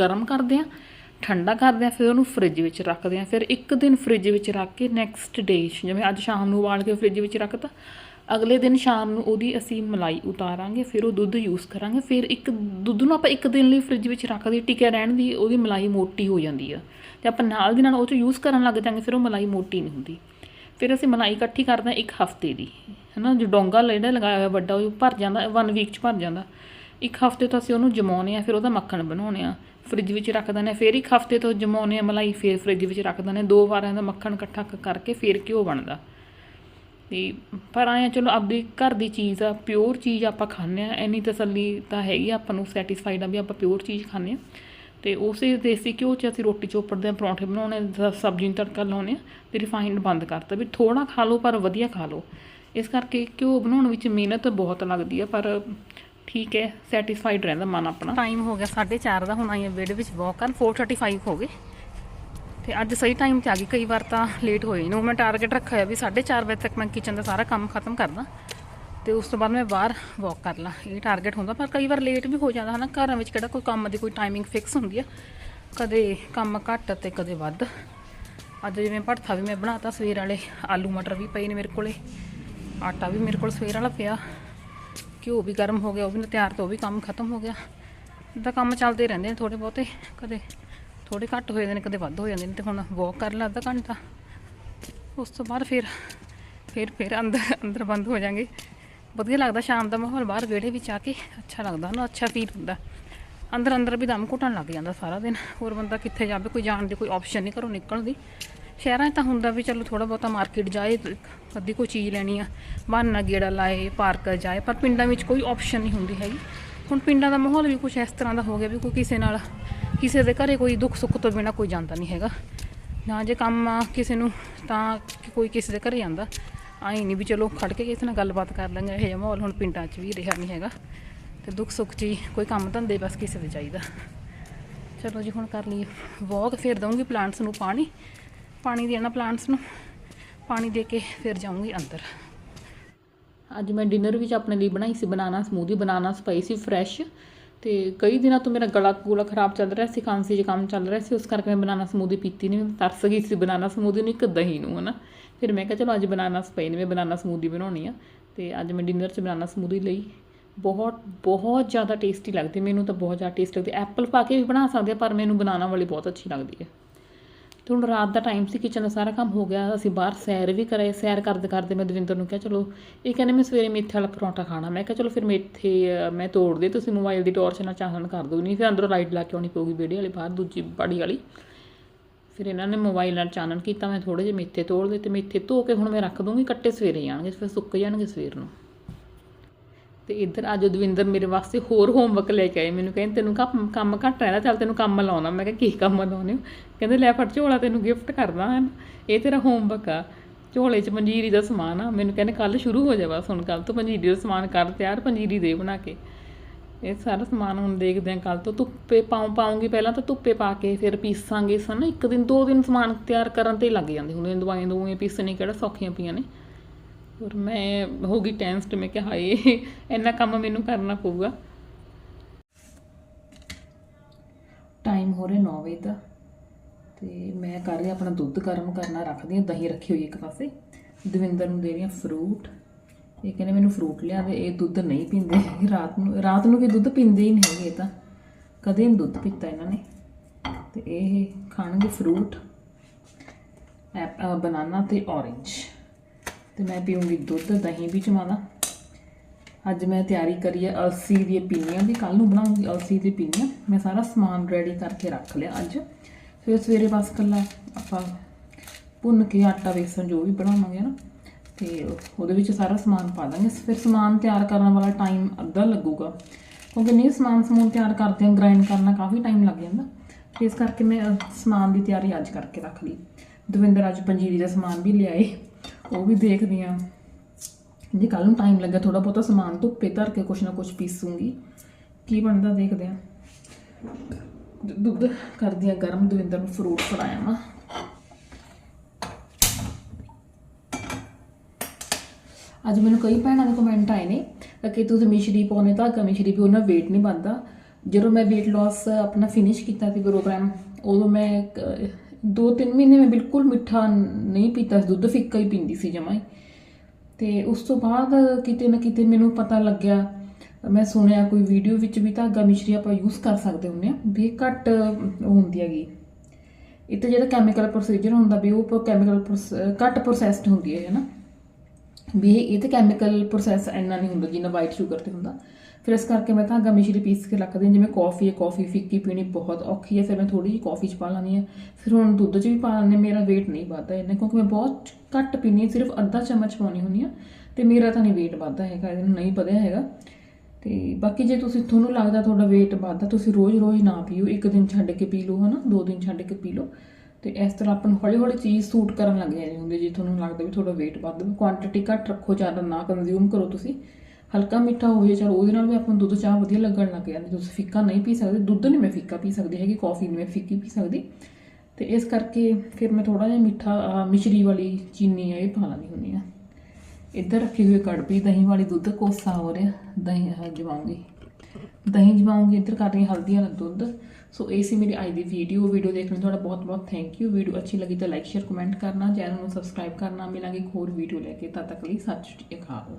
ਗਰਮ ਕਰਦੇ ਆ ਠੰਡਾ ਕਰਦੇ ਆ ਫਿਰ ਉਹਨੂੰ ਫ੍ਰਿਜ ਵਿੱਚ ਰੱਖਦੇ ਆ ਫਿਰ ਇੱਕ ਦਿਨ ਫ੍ਰਿਜ ਵਿੱਚ ਰੱਖ ਕੇ ਨੈਕਸਟ ਡੇ ਜਿਵੇਂ ਅੱਜ ਸ਼ਾਮ ਨੂੰ ਉਬਾਲ ਕੇ ਫ੍ਰਿਜ ਵਿੱਚ ਰੱਖਤਾ ਅਗਲੇ ਦਿਨ ਸ਼ਾਮ ਨੂੰ ਉਹਦੀ ਅਸੀਂ ਮਲਾਈ ਉਤਾਰਾਂਗੇ, ਫਿਰ ਉਹ ਦੁੱਧ ਯੂਜ਼ ਕਰਾਂਗੇ, ਫਿਰ ਇੱਕ ਦੁੱਧ ਨੂੰ ਆਪਾਂ ਇੱਕ ਦਿਨ ਲਈ ਫ੍ਰਿਜ ਵਿੱਚ ਰੱਖਦੇ, ਟਿਕਿਆ ਰਹਿਣ ਦੀ ਉਹਦੀ ਮਲਾਈ ਮੋਟੀ ਹੋ ਜਾਂਦੀ ਆ। ਤੇ ਆਪਾਂ ਨਾਲ ਦੀ ਨਾਲ ਉਹ ਚ ਯੂਜ਼ ਕਰਨ ਲੱਗ ਜਾਂਗੇ, ਫਿਰ ਉਹ ਮਲਾਈ ਮੋਟੀ ਨਹੀਂ ਹੁੰਦੀ। ਫਿਰ ਅਸੀਂ ਮਲਾਈ ਇਕੱਠੀ ਕਰਦੇ ਹਾਂ ਇੱਕ ਹਫ਼ਤੇ ਦੀ, ਹੈਨਾ? ਜੋ ਡੋਂਗਾ ਜਿਹੜਾ ਲਗਾਇਆ ਹੋਇਆ ਵੱਡਾ, ਉਹ ਭਰ ਜਾਂਦਾ ਵਨ ਵੀਕ ਚ ਭਰ ਜਾਂਦਾ। ਇੱਕ ਹਫ਼ਤੇ ਤੋਂ ਅਸੀਂ ਉਹਨੂੰ ਜਮਾਉਂਦੇ ਆ ਫਿਰ ਉਹਦਾ ਮੱਖਣ ਬਣਾਉਂਦੇ ਆ ਫ੍ਰਿਜ ਵਿੱਚ ਰੱਖ ਦਿੰਦੇ ਹਾਂ, ਫਿਰ ਇੱਕ ਹਫ਼ਤੇ ਤੋਂ ਜਮਾਉਂਦੇ ਆ ਮਲਾਈ, ਫਿਰ ਫ੍ਰਿਜ ਵਿੱਚ ਰੱਖ ਦਿੰਦੇ ਹਾਂ। ਦੋ ਵਾਰਾਂ ਦਾ ਮੱਖਣ ਇਕੱਠਾ ਕਰਕੇ ਫਿਰ ਘਿਓ ਬਣਦਾ। ਤੇ ਪਰ ਆਇਆ ਚਲੋ ਆਪਦੇ ਘਰ ਦੀ ਚੀਜ਼ ਆ ਪਿਓਰ ਚੀਜ਼ ਆਪਾਂ ਖਾਂਦੇ ਆ, ਇੰਨੀ ਤਸੱਲੀ ਤਾਂ ਹੈਗੀ ਆ ਆਪਾਂ ਨੂੰ ਸੈਟੀਸਫਾਈਡ ਆ ਵੀ ਆਪਾਂ ਪਿਓਰ ਚੀਜ਼ ਖਾਂਦੇ ਆ। ਤੇ ਉਸੇ ਦੇਸੀ ਘਿਓ 'ਚ ਅਸੀਂ ਰੋਟੀ ਚੋਪੜਦੇ ਆ ਪਰੌਂਠੇ ਬਣਾਉਣੇ ਸਬਜ਼ੀ ਨੂੰ ਤੜਕਾ ਲਾਉਣੇ ਆ, ਤੇ ਰਿਫਾਈਨਡ ਬੰਦ ਕਰਤਾ ਵੀ ਥੋੜਾ ਖਾ ਲਓ ਪਰ ਵਧੀਆ ਖਾ ਲਓ। ਇਸ ਕਰਕੇ ਘਿਓ ਬਣਾਉਣ ਵਿੱਚ ਮਿਹਨਤ ਬਹੁਤ ਲੱਗਦੀ ਆ, ਪਰ ਠੀਕ ਹੈ ਸੈਟੀਸਫਾਈਡ ਰਹਿੰਦਾ ਮਨ ਆਪਣਾ। ਟਾਈਮ ਹੋ ਗਿਆ 4:30 ਦਾ, ਹੁਣ ਆਈ ਹਾਂ ਵਿਹੜੇ ਵਿੱਚ ਵਾਕ ਕਰਨ 4:35 ਹੋ ਗਏ। ਤੇ ਅੱਜ ਸਹੀ ਟਾਈਮ ਤੇ ਆ ਗਈ, ਕਈ ਵਾਰ ਤਾਂ ਲੇਟ ਹੋਈ ਨੂੰ। ਮੈਂ ਟਾਰਗੇਟ ਰੱਖਿਆ ਹੋਇਆ ਵੀ 4:30 ਵਜੇ ਤੱਕ ਮੈਂ ਕਿਚਨ ਦਾ ਸਾਰਾ ਕੰਮ ਖਤਮ ਕਰਦਾ। ਤੇ ਉਸ ਤੋਂ ਬਾਅਦ ਮੈਂ ਬਾਹਰ ਵਾਕ ਕਰ ਲਾਂ। ਇਹ ਟਾਰਗੇਟ ਹੁੰਦਾ, ਪਰ ਕਈ ਵਾਰ ਲੇਟ ਵੀ ਹੋ ਜਾਂਦਾ, ਹਨਾ? ਘਰਾਂ ਵਿੱਚ ਕਿਹੜਾ ਕੋਈ ਕੰਮ ਦੀ ਕੋਈ ਟਾਈਮਿੰਗ ਫਿਕਸ ਹੁੰਦੀ ਆ, ਕਦੇ ਕੰਮ ਘੱਟ ਤੇ ਕਦੇ ਵੱਧ। ਅੱਜ ਜਿਵੇਂ ਭੜਥਾ ਵੀ ਮੈਂ ਬਣਾਤਾ, ਸਵੇਰ ਵਾਲੇ ਆਲੂ ਮਟਰ ਵੀ ਪਏ ਨੇ ਮੇਰੇ ਕੋਲੇ। ਆਟਾ ਵੀ ਮੇਰੇ ਕੋਲ ਸਵੇਰ ਵਾਲਾ ਪਿਆ। ਘਿਓ ਵੀ ਗਰਮ ਹੋ ਗਿਆ, ਉਹ ਵੀ ਤਿਆਰ ਤੋਂ ਉਹ ਵੀ ਕੰਮ ਖਤਮ ਹੋ ਗਿਆ। ਤਾਂ ਕੰਮ ਚੱਲਦੇ ਰਹਿੰਦੇ ਨੇ ਥੋੜੇ ਬਹੁਤੇ, ਕਦੇ ਥੋੜੇ ਘੱਟ ਹੋ ਜਾਂਦੇ ਨੇ, ਕਦੇ ਵੱਧ ਹੋ ਜਾਂਦੇ ਨੇ ਤੇ ਹੁਣ ਵਾਕ ਕਰ ਲਾ ਅੱਧਾ ਘੰਟਾ। ਉਸ ਤੋਂ ਬਾਅਦ ਫਿਰ ਫਿਰ ਫਿਰ ਅੰਦਰ ਅੰਦਰ ਬੰਦ ਹੋ ਜਾਾਂਗੇ। ਵਧੀਆ ਲੱਗਦਾ ਸ਼ਾਮ ਦਾ ਮਾਹੌਲ, ਬਾਹਰ ਵਿਹੜੇ ਵਿੱਚ ਆ ਕੇ ਅੱਛਾ ਲੱਗਦਾ ਨਾ ਅੱਛਾ ਫੀਲ ਹੁੰਦਾ। ਅੰਦਰ ਅੰਦਰ ਵੀ ਦਮ ਘੁੱਟਣ ਲੱਗ ਜਾਂਦਾ ਸਾਰਾ ਦਿਨ। ਹੋਰ ਬੰਦਾ ਕਿੱਥੇ ਜਾਵੇ, ਕੋਈ ਜਾਣ ਦੀ ਕੋਈ ਆਪਸ਼ਨ ਨਹੀਂ ਘਰੋਂ ਨਿਕਲਣ ਦੀ। ਸ਼ਹਿਰਾਂ 'ਚ ਤਾਂ ਹੁੰਦਾ ਵੀ ਚਲੋ ਥੋੜਾ ਬਹੁਤਾ ਮਾਰਕੀਟ ਜਾਏ, ਅੱਧੀ ਕੋਈ ਚੀਜ਼ ਲੈਣੀ ਆ। ਬਹਾਨਾ ਗੇੜਾ ਲਾਏ ਪਾਰਕ ਜਾਏ, ਪਰ ਪਿੰਡਾਂ ਵਿੱਚ ਕੋਈ ਆਪਸ਼ਨ ਨਹੀਂ ਹੁੰਦੀ ਹੈਗੀ। ਹੁਣ ਪਿੰਡਾਂ ਦਾ ਮਾਹੌਲ ਵੀ ਕੁਝ ਇਸ ਤਰ੍ਹਾਂ ਦਾ ਹੋ ਗਿਆ ਵੀ ਕੋਈ ਕਿਸੇ ਨਾਲ ਕਿਸੇ ਦੇ ਘਰੇ ਕੋਈ ਦੁੱਖ ਸੁੱਖ ਤੋਂ ਬਿਨਾ ਕੋਈ ਜਾਂਦਾ ਨਹੀਂ ਹੈਗਾ। ਨਾ ਜੇ ਕੰਮ ਕਿਸੇ ਨੂੰ, ਤਾਂ ਕੋਈ ਕਿਸੇ ਦੇ ਘਰੇ ਜਾਂਦਾ ਆਈ ਨਹੀਂ ਵੀ ਚਲੋ ਖੜ ਕੇ ਕਿਸੇ ਨਾਲ ਗੱਲਬਾਤ ਕਰ ਲਾਂਗੇ, ਇਹ ਜਿਹਾ ਮਾਹੌਲ ਹੁਣ ਪਿੰਡਾਂ 'ਚ ਵੀ ਰਿਹਾ ਨਹੀਂ ਹੈਗਾ। ਤੇ ਦੁੱਖ ਸੁੱਖ 'ਚ ਹੀ ਕੋਈ ਕੰਮ ਧੰਦੇ ਬਸ ਕਿਸੇ ਦੇ ਚਾਹੀਦਾ। ਚਲੋ ਜੀ, ਹੁਣ ਕਰ ਲਈ ਵਾਕ ਫਿਰ ਦਊਂਗੀ ਪਲਾਂਟਸ ਨੂੰ ਪਾਣੀ। ਪਾਣੀ ਦੇਣਾ ਪਲਾਂਟਸ ਨੂੰ। ਪਾਣੀ ਦੇ ਕੇ ਫਿਰ ਜਾਊਂਗੀ ਅੰਦਰ। ਅੱਜ ਮੈਂ ਡਿਨਰ ਵਿੱਚ ਆਪਣੇ ਲਈ ਬਣਾਈ ਸੀ, ਬਨਾਨਾ ਸਮੂਦੀ ਬਨਾਨਾ ਪਈ ਸੀ ਫਰੈਸ਼ ਤੇ ਕਈ ਦਿਨਾਂ ਤੋਂ ਮੇਰਾ ਗਲਾ ਗੂਲਾ ਖਰਾਬ ਚੱਲ ਰਿਹਾ ਸੀ, ਖਾਂਸੀ ਜ਼ੁਕਾਮ ਚੱਲ ਰਿਹਾ ਸੀ, ਉਸ ਕਰਕੇ ਮੈਂ ਬਨਾਨਾ ਸਮੂਦੀ ਪੀਤੀ ਨਹੀਂ ਮੈਂ ਤਰਸ ਗਈ ਸੀ ਬਨਾਨਾ ਸਮੂਦੀ ਨੂੰ ਇੱਕ ਦਹੀਂ ਨੂੰ, ਹਨਾ। ਫਿਰ ਮੈਂ ਕਿਹਾ ਚਲੋ ਅੱਜ ਬਨਾਨਾ ਪਏ ਨੇ ਮੈਂ ਬਨਾਨਾ ਸਮੂਦੀ ਬਣਾਉਣੀ ਆ, ਤੇ ਅੱਜ ਮੈਂ ਡਿਨਰ 'ਚ ਬਨਾਨਾ ਸਮੂਦੀ ਲਈ। ਬਹੁਤ ਬਹੁਤ ਜ਼ਿਆਦਾ ਟੇਸਟੀ ਲੱਗਦੀ, ਮੈਨੂੰ ਤਾਂ ਬਹੁਤ ਜ਼ਿਆਦਾ ਟੇਸਟੀ ਲੱਗਦੀ, ਐਪਲ ਪਾ ਕੇ ਵੀ ਬਣਾ ਸਕਦੇ ਆ, ਪਰ ਮੈਨੂੰ ਬਨਾਨਾ ਵਾਲੀ ਬਹੁਤ ਅੱਛੀ ਲੱਗਦੀ ਹੈ ਤੇ ਹੁਣ ਰਾਤ ਦਾ ਟਾਈਮ ਸੀ ਕਿਚਨ ਦਾ ਸਾਰਾ ਕੰਮ ਹੋ ਗਿਆ, ਅਸੀਂ ਬਾਹਰ ਸੈਰ ਵੀ ਕਰੇ ਸੈਰ ਕਰਦੇ ਕਰਦੇ ਮੈਂ ਦਵਿੰਦਰ ਨੂੰ ਕਿਹਾ, ਚਲੋ, ਇਹ ਕਹਿੰਦੇ ਮੈਂ ਸਵੇਰੇ ਮੇਥੇ ਵਾਲਾ ਪਰੌਂਠਾ ਖਾਣਾ। ਮੈਂ ਕਿਹਾ, ਚਲੋ ਫਿਰ ਮੇਥੇ ਮੈਂ ਤੋੜ ਦੇ, ਤੁਸੀਂ ਮੋਬਾਈਲ ਦੀ ਟਾਰਚ ਨਾਲ ਚਾਨਣ ਕਰ ਦਿਓ। ਨਹੀਂ, ਫਿਰ ਅੰਦਰੋਂ ਲਾਈਟ ਲਾ ਕੇ ਆਉਣੀ ਪਊਗੀ ਵਿਹੜੇ ਵਾਲੀ, ਬਾਹਰ ਦੂਜੀ ਬਾੜੀ ਵਾਲੀ। ਫਿਰ ਇਹਨਾਂ ਨੇ ਮੋਬਾਈਲ ਨਾਲ ਚਾਨਣ ਕੀਤਾ, ਮੈਂ ਥੋੜੇ ਜਿਹੇ ਮੇਥੇ ਤੋੜ ਦੇ ਤੇ ਮੇਥੇ ਧੋ ਕੇ ਹੁਣ ਮੈਂ ਰੱਖ ਦੂੰਗੀ, ਕੱਟੇ ਸਵੇਰੇ ਜਾਣਗੇ ਫਿਰ ਸੁੱਕ ਜਾਣਗੇ ਸਵੇਰ ਨੂੰ। ਤੇ ਇੱਧਰ ਅੱਜ ਦਵਿੰਦਰ ਮੇਰੇ ਵਾਸਤੇ ਹੋਰ ਹੋਮਵਰਕ ਲੈ ਕੇ ਆਏ। ਮੈਨੂੰ ਕਹਿੰਦੇ, ਤੈਨੂੰ ਕੰਮ ਕੰਮ ਘੱਟ ਰਹਿੰਦਾ ਚੱਲ ਤੈਨੂੰ ਕੰਮ ਲਾਉਣਾ। ਮੈਂ ਕਿਹਾ, ਕੀ ਕੰਮ ਲਾਉਣੇ ਹੋ? ਕਹਿੰਦੇ, ਲੈ ਫੜ ਝੋਲਾ, ਤੈਨੂੰ ਗਿਫਟ ਕਰਦਾ ਹਨ ਇਹ ਤੇਰਾ ਹੋਮਵਰਕ ਆ। ਝੋਲੇ 'ਚ ਪੰਜੀਰੀ ਦਾ ਸਮਾਨ ਆ। ਮੈਨੂੰ ਕਹਿੰਦੇ ਕੱਲ ਸ਼ੁਰੂ ਹੋ ਜਾ ਬਸ ਹੁਣ ਕੱਲ ਤੋਂ ਪੰਜੀਰੀ ਦਾ ਸਮਾਨ ਕਰ ਤਿਆਰ, ਪੰਜੀਰੀ ਦੇ ਬਣਾ ਕੇ। ਇਹ ਸਾਰਾ ਸਮਾਨ ਹੁਣ ਦੇਖਦੇ ਆਂ ਕੱਲ ਤੋਂ ਧੁੱਪੇ ਪਾਉਂ, ਪਾਉਂਗੀ ਪਹਿਲਾਂ ਤਾਂ ਧੁੱਪੇ ਪਾ ਕੇ ਫਿਰ ਪੀਸਾਂਗੇ। ਸਨ ਇੱਕ ਦਿਨ, ਦੋ ਦਿਨ ਸਮਾਨ ਤਿਆਰ ਕਰਨ ਤੇ ਲੱਗ ਜਾਂਦੇ। ਹੁਣ ਦਵਾਈਆਂ ਦਵਾਈਆਂ ਪੀਸਣੀ ਕਿਹੜਾ ਸੌਖੀਆਂ ਪਈਆਂ ਨੇ। ਔਰ ਮੈਂ ਹੋ ਗਈ ਟੈਂਸਡ ਮੈਂ ਕਿਹਾ, ਹਾਏ, ਇੰਨਾ ਕੰਮ ਮੈਨੂੰ ਕਰਨਾ ਪਊਗਾ। ਟਾਈਮ ਹੋ ਰਿਹਾ 9 ਵਜੇ ਦਾ ਤੇ ਮੈਂ ਕਰ ਰਹੀ ਆਪਣਾ ਦੁੱਧ ਗਰਮ ਕਰਨਾ ਰੱਖਦੀ ਹਾਂ, ਦਹੀਂ ਰੱਖੀ ਹੋਈ ਇੱਕ ਪਾਸੇ। ਦਵਿੰਦਰ ਨੂੰ ਦੇ ਰਹੀ ਹਾਂ ਫਰੂਟ ਇਹ ਕਹਿੰਦੇ ਮੈਨੂੰ ਫਰੂਟ ਲਿਆ ਦੇ ਇਹ ਦੁੱਧ ਨਹੀਂ ਪੀਂਦੇ ਹੈਗੇ ਰਾਤ ਨੂੰ। ਰਾਤ ਨੂੰ ਵੀ ਦੁੱਧ ਪੀਂਦੇ ਹੀ ਨਹੀਂ ਹੈਗੇ ਇਹ ਤਾਂ। ਕਦੇ ਨਹੀਂ ਦੁੱਧ ਪੀਤਾ ਇਹਨਾਂ ਨੇ। ਤੇ ਇਹ ਖਾਣਗੇ ਫਰੂਟ ਐਪ ਬਨਾਨਾ ਤੇ ਔਰੇਂਜ ਤੇ ਮੈਂ ਪੀਉਂਗੀ ਦੁੱਧ, ਦਹੀਂ ਵੀ ਜਮਾਦਾ ਅੱਜ ਮੈਂ ਤਿਆਰੀ ਕਰੀ ਹੈ ਅਲਸੀ ਦੀ ਪੀਨੀਆਂ ਦੀ ਕੱਲ ਨੂੰ ਬਣਾਉਂਗੀ ਅਲਸੀ ਦੀ ਪੀਨੀਆਂ। ਮੈਂ ਸਾਰਾ ਸਮਾਨ ਰੈਡੀ ਕਰਕੇ ਰੱਖ ਲਿਆ ਅੱਜ। ਫਿਰ ਸਵੇਰੇ ਬਸ ਕੱਲਾ ਆਪਾਂ ਭੁੰਨ ਕੇ ਆਟਾ, ਵੇਸਣ ਜੋ ਵੀ ਬਣਾਵਾਂਗੇ ਨਾ, ਤੇ ਉਹਦੇ ਵਿੱਚ ਸਾਰਾ ਸਮਾਨ ਪਾ ਦਾਂਗੇ। ਫਿਰ ਸਮਾਨ ਤਿਆਰ ਕਰਨ ਵਾਲਾ ਟਾਈਮ ਅੱਧਾ ਲੱਗੂਗਾ, ਕਿਉਂਕਿ ਨਹੀਂ ਸਮਾਨ ਸਮੂਨ ਤਿਆਰ ਕਰਦੇ ਹਾਂ ਗ੍ਰਾਈਂਡ ਕਰਨਾ ਕਾਫੀ ਟਾਈਮ ਲੱਗ ਜਾਂਦਾ। ਇਸ ਕਰਕੇ ਮੈਂ ਸਮਾਨ ਦੀ ਤਿਆਰੀ ਅੱਜ ਕਰਕੇ ਰੱਖ ਲਈ। ਦਵਿੰਦਰ ਅੱਜ ਪੰਜੀਰੀ ਦਾ ਸਮਾਨ ਵੀ ਲਿਆਏ। ਉਹ ਵੀ ਦੇਖਦੀ ਆ। ਜੇ ਕੱਲ ਨੂੰ ਟਾਈਮ ਲੱਗਾ ਥੋੜਾ ਬਹੁਤਾ ਸਮਾਨ ਧੁੱਪੇ ਧਰ ਕੇ ਕੁਛ ਨਾ ਕੁਛ ਪੀਸੂੰਗੀ। ਕੀ ਬਣਦਾ ਦੇਖਦੇ ਆ। ਦੁੱਧ ਕਰਦੀ ਆ ਗਰਮ, ਦਵਿੰਦਰ ਨੂੰ ਫਰੂਟ ਫੜਾਇਆ ਵਾ ਅੱਜ ਮੈਨੂੰ ਕਈ ਭੈਣਾਂ ਦੇ ਕਮੈਂਟ ਆਏ ਨੇ ਕਿ ਤੁਸੀਂ ਮਿਸ਼ਰੀ ਪਾਉਨੇ ਧਾਗਾ ਮਿਸ਼ਰੀ ਵੀ ਉਹਨਾਂ weight ਨਹੀਂ ਵੱਧਦਾ ਜਦੋਂ ਮੈਂ weight loss ਆਪਣਾ ਫਿਨਿਸ਼ ਕੀਤਾ ਸੀ ਪ੍ਰੋਗਰਾਮ ਉਦੋਂ ਮੈਂ ਇੱਕ- ਦੋ ਤਿੰਨ ਮਹੀਨੇ ਮੈਂ ਬਿਲਕੁਲ ਮਿੱਠਾ ਨਹੀਂ ਪੀਤਾ ਸੀ, ਦੁੱਧ ਫਿੱਕਾ ਹੀ ਪੀਂਦੀ ਸੀ ਜਮਾਂ ਹੀ। ਤੇ ਉਸ ਤੋਂ ਬਾਅਦ ਕਿਤੇ ਨਾ ਕਿਤੇ ਮੈਨੂੰ ਪਤਾ ਲੱਗਿਆ, ਮੈਂ ਸੁਣਿਆ ਕੋਈ ਵੀਡੀਓ ਵਿੱਚ ਵੀ ਧਾਗਾ ਮਿਸ਼ਰੀ ਆਪਾਂ ਯੂਜ਼ ਕਰ ਸਕਦੇ ਹੁੰਦੇ ਆ, ਵੀ ਘੱਟ ਉਹ ਹੁੰਦੀ ਹੈਗੀ। ਇਹ ਤਾਂ ਜਿਹੜਾ ਕੈਮੀਕਲ ਪ੍ਰੋਸੀਜਰ ਹੁੰਦਾ ਵੀ ਉਹ ਕੈਮੀਕਲ ਘੱਟ ਪ੍ਰੋਸੈਸਡ ਹੁੰਦੀ ਹੈ ਹੈ ਨਾ? ਵੀ ਇਹ ਇਹ ਤੇ ਕੈਮੀਕਲ ਪ੍ਰੋਸੈਸ ਇੰਨਾ ਨਹੀਂ ਹੁੰਦਾ ਜਿੰਨਾ ਵਾਈਟ ਸ਼ੂਗਰ ਤੇ ਹੁੰਦਾ। ਫਿਰ ਇਸ ਕਰਕੇ ਮੈਂ ਧਾਗਾ ਮਿਸ਼ਰੀ ਪੀਸ ਕੇ ਰੱਖਦੀ ਹਾਂ ਜਿਵੇਂ ਕਾਫੀ ਹੈ ਕਾਫੀ ਫਿੱਕੀ ਪੀਣੀ ਬਹੁਤ ਔਖੀ ਹੈ ਫਿਰ ਮੈਂ ਥੋੜੀ ਜਿਹੀ ਕਾਫੀ ਚ ਪਾ ਲੈਂਦੀ ਹਾਂ। ਫਿਰ ਹੁਣ ਦੁੱਧ ਚ ਵੀ ਪਾ ਲੈਂਦੀ ਹਾਂ, ਮੇਰਾ weight ਨਹੀਂ ਵੱਧਦਾ ਇੰਨਾ ਕਿਉਂਕਿ ਮੈਂ ਬਹੁਤ ਘੱਟ ਪੀਣੀ ਹਾਂ ਸਿਰਫ ਅੱਧਾ ਚਮਚ ਪਾਉਣੀ ਹੁੰਦੀ ਆ ਤੇ ਮੇਰਾ ਤਾਂ ਨਹੀਂ weight ਵੱਧਦਾ ਹੈਗਾ ਇਹਨੂੰ ਨਹੀਂ ਵਧਿਆ ਹੈਗਾ। ਤੇ ਬਾਕੀ ਜੇ ਤੁਸੀਂ ਤੁਹਾਨੂੰ ਲੱਗਦਾ ਤੁਹਾਡਾ weight ਵੱਧਦਾ ਤੁਸੀਂ ਰੋਜ਼-ਰੋਜ਼ ਨਾ ਪੀਓ ਇੱਕ ਦਿਨ ਛੱਡ ਕੇ ਪੀ ਲਓ ਹਨਾ ਦੋ ਦਿਨ ਛੱਡ ਕੇ ਪੀ ਲਓ। ਤੇ ਇਸ ਤਰ੍ਹਾਂ ਆਪਾਂ ਨੂੰ ਹੌਲੀ-ਹੌਲੀ ਚੀਜ਼ ਸੂਟ ਕਰਨ ਲੱਗ ਜਾਂਦੀ ਹੁੰਦੀ ਜੇ ਤੁਹਾਨੂੰ ਲੱਗਦਾ ਵੀ ਤੁਹਾਡਾ weight ਵੱਧ ਕੁਆਂਟੀਟੀ ਘੱਟ ਰੱਖੋ ਜ਼ਿਆਦਾ ਨਾ ਕੰਜ਼ਿਊਮ ਕਰੋ ਤੁਸੀਂ ਹਲਕਾ ਮਿੱਠਾ ਹੋਵੇ ਜਾਏ ਚਲ ਉਹਦੇ ਨਾਲ ਵੀ ਆਪਾਂ ਨੂੰ ਦੁੱਧ ਚਾਹ ਵਧੀਆ ਲੱਗਣ ਲੱਗ ਜਾਂਦੀ। ਤੁਸੀਂ ਫਿੱਕਾ ਨਹੀਂ ਪੀ ਸਕਦੇ, ਦੁੱਧ ਨਹੀਂ ਮੈਂ ਫਿੱਕਾ ਪੀ ਸਕਦੀ ਹੈਗੀ, ਕਾਫੀ ਨਹੀਂ ਮੈਂ ਫਿੱਕੀ ਪੀ ਸਕਦੀ। ਤੇ ਇਸ ਕਰਕੇ ਫਿਰ ਮੈਂ ਥੋੜਾ ਜਿਹਾ ਮਿੱਠਾ ਮਿਸ਼ਰੀ ਵਾਲੀ ਚੀਨੀ ਆ, ਇਹ ਪਾ ਲੈਂਦੀ ਹੁੰਦੀ ਆ। ਇੱਧਰ ਰੱਖੀ ਹੋਈ ਕੜਪੀ ਦਹੀਂ ਵਾਲੀ ਦੁੱਧ, ਕੋਸਾ ਹੋ ਰਿਹਾ ਦਹੀਂ ਆਹ ਦਹੀਂ ਜਮਾਉਂਗੀ ਇੱਧਰ ਕਰ ਰਹੀ ਹਾਂ ਹਲਦੀ ਵਾਲਾ ਦੁੱਧ। ਸੋ, ਇਹ ਸੀ ਮੇਰੀ ਅੱਜ ਦੀ ਵੀਡੀਓ ਵੀਡੀਓ ਦੇਖਣ ਲਈ ਤੁਹਾਡਾ ਬਹੁਤ ਬਹੁਤ ਥੈਂਕ ਯੂ ਵੀਡੀਓ ਅੱਛੀ ਲੱਗੀ ਤਾਂ ਲਾਈਕ ਸ਼ੇਅਰ ਕਮੈਂਟ ਕਰਨਾ। ਚੈਨਲ ਨੂੰ ਸਬਸਕ੍ਰਾਈਬ ਕਰਨਾ। ਮਿਲਾਂਗੇ ਇੱਕ ਹੋਰ ਵੀਡੀਓ ਲੈ ਕੇ। ਤਦ ਤੱਕ ਲਈ ਸਤਿ ਸ਼੍ਰੀ ਅਕਾਲ।